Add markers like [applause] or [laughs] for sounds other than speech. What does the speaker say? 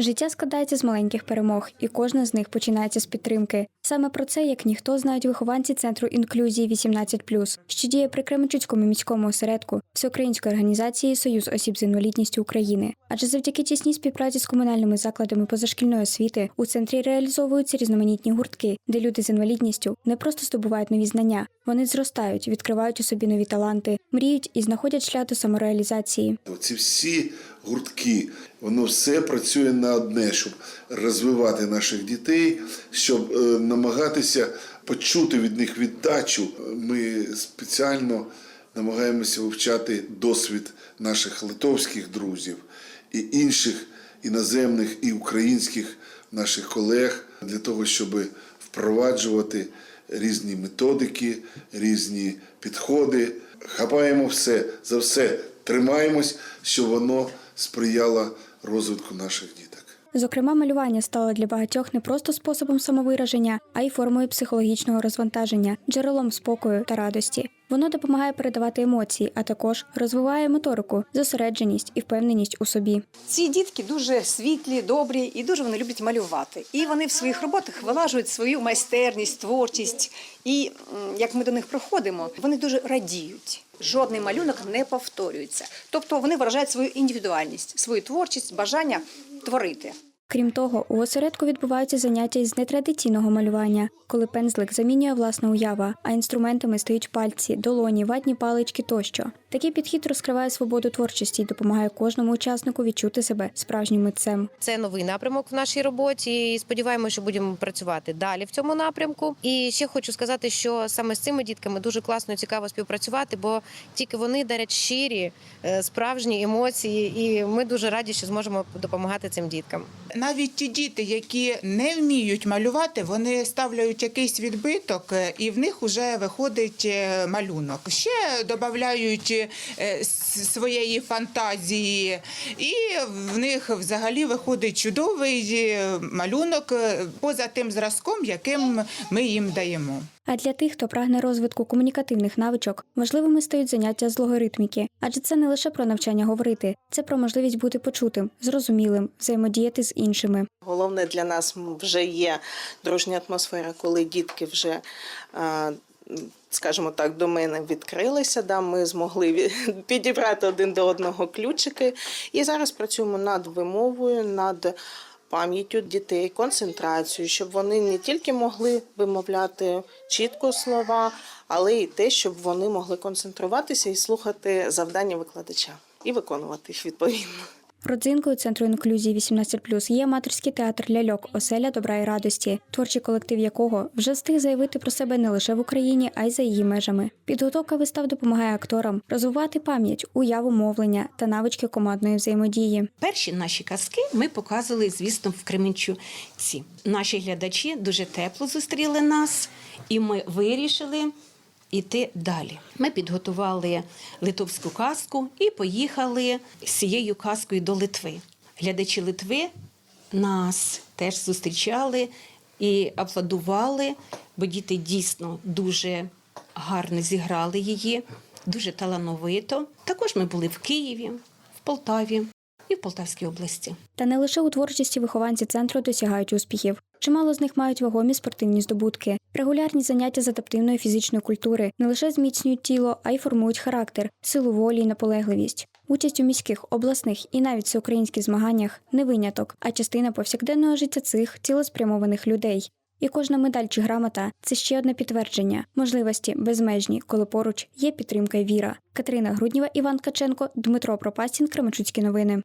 Життя складається з маленьких перемог, і кожна з них починається з підтримки. Саме про це, як ніхто, знають вихованці центру інклюзії 18+, що діє при Кременчуцькому міському осередку всеукраїнської організації Союз осіб з інвалідністю України. Адже завдяки тісній співпраці з комунальними закладами позашкільної освіти у центрі реалізовуються різноманітні гуртки, де люди з інвалідністю не просто здобувають нові знання, вони зростають, відкривають у собі нові таланти, мріють і знаходять шлях до самореалізації. Ці всі гуртки, воно все працює на одне, щоб розвивати наших дітей, щоб е, намагатися почути від них віддачу. Ми спеціально намагаємося вивчати досвід наших литовських друзів і інших іноземних і українських наших колег для того, щоб впроваджувати різні методики, різні підходи. Хапаємо все за все, тримаємось, щоб воно сприяло розвитку наших діток. Зокрема, малювання стало для багатьох не просто способом самовираження, а й формою психологічного розвантаження, джерелом спокою та радості. Воно допомагає передавати емоції, а також розвиває моторику, зосередженість і впевненість у собі. Ці дітки дуже світлі, добрі і дуже вони люблять малювати. І вони в своїх роботах вилажують свою майстерність, творчість. І як ми до них приходимо, вони дуже радіють. Жодний малюнок не повторюється. Тобто вони виражають свою індивідуальність, свою творчість, бажання творити. Крім того, у осередку відбуваються заняття із нетрадиційного малювання, коли пензлик замінює власна уява, а інструментами стають пальці, долоні, ватні палички тощо. Такий підхід розкриває свободу творчості і допомагає кожному учаснику відчути себе справжнім митцем. Це новий напрямок в нашій роботі. і Сподіваємося, що будемо працювати далі в цьому напрямку. І ще хочу сказати, що саме з цими дітками дуже класно і цікаво співпрацювати, бо тільки вони дарять щирі, е, справжні емоції, і ми дуже раді, що зможемо допомагати цим діткам. Навіть ті діти, які не вміють малювати, вони ставляють якийсь відбиток, е, і в них вже виходить е, малюнок. Ще додають е, своєї фантазії, і в них взагалі виходить чудовий е, малюнок е, поза тим зразком, яким ми їм даємо. А для тих, хто прагне розвитку комунікативних навичок, важливими стають заняття з логоритміки, адже це не лише про навчання говорити, це про можливість бути почутим, зрозумілим, взаємодіяти з іншими. Головне для нас вже є дружня атмосфера, коли дітки вже, скажімо так, до мене відкрилися. Да, ми змогли [laughs] підібрати один до одного ключики. І зараз працюємо над вимовою, над пам'яттю дітей, концентрацією, щоб вони не тільки могли вимовляти чітко слова, але й те, щоб вони могли концентруватися і слухати завдання викладача і виконувати їх відповідно. Родзинкою центру інклюзії 18+, є аматорський театр ляльок Оселя добра і радості, творчий колектив якого вже встиг заявити про себе не лише в Україні, а й за її межами. Підготовка вистав допомагає акторам розвивати пам'ять, уяву мовлення та навички командної взаємодії. Перші наші казки ми показували, звісно, в Кременчуці. Наші глядачі дуже тепло зустріли нас, і ми вирішили йти далі. Ми підготували литовську казку і поїхали з цією казкою до Литви. Глядачі Литви нас теж зустрічали і аплодували, бо діти дійсно дуже гарно зіграли її, дуже талановито. Також ми були в Києві, в Полтаві і в Полтавській області. Та не лише у творчості вихованці центру досягають успіхів. Чимало з них мають вагомі спортивні здобутки. Регулярні заняття з адаптивної фізичної культури не лише зміцнюють тіло, а й формують характер, силу волі й наполегливість. Участь у міських, обласних і навіть всеукраїнських змаганнях не виняток, а частина повсякденного життя цих цілеспрямованих людей. І кожна медаль чи грамота це ще одне підтвердження можливості безмежні, коли поруч є підтримка й віра. Катерина Грудніва, Іван Ткаченко, Дмитро Пропастін, Кременчуцькі новини.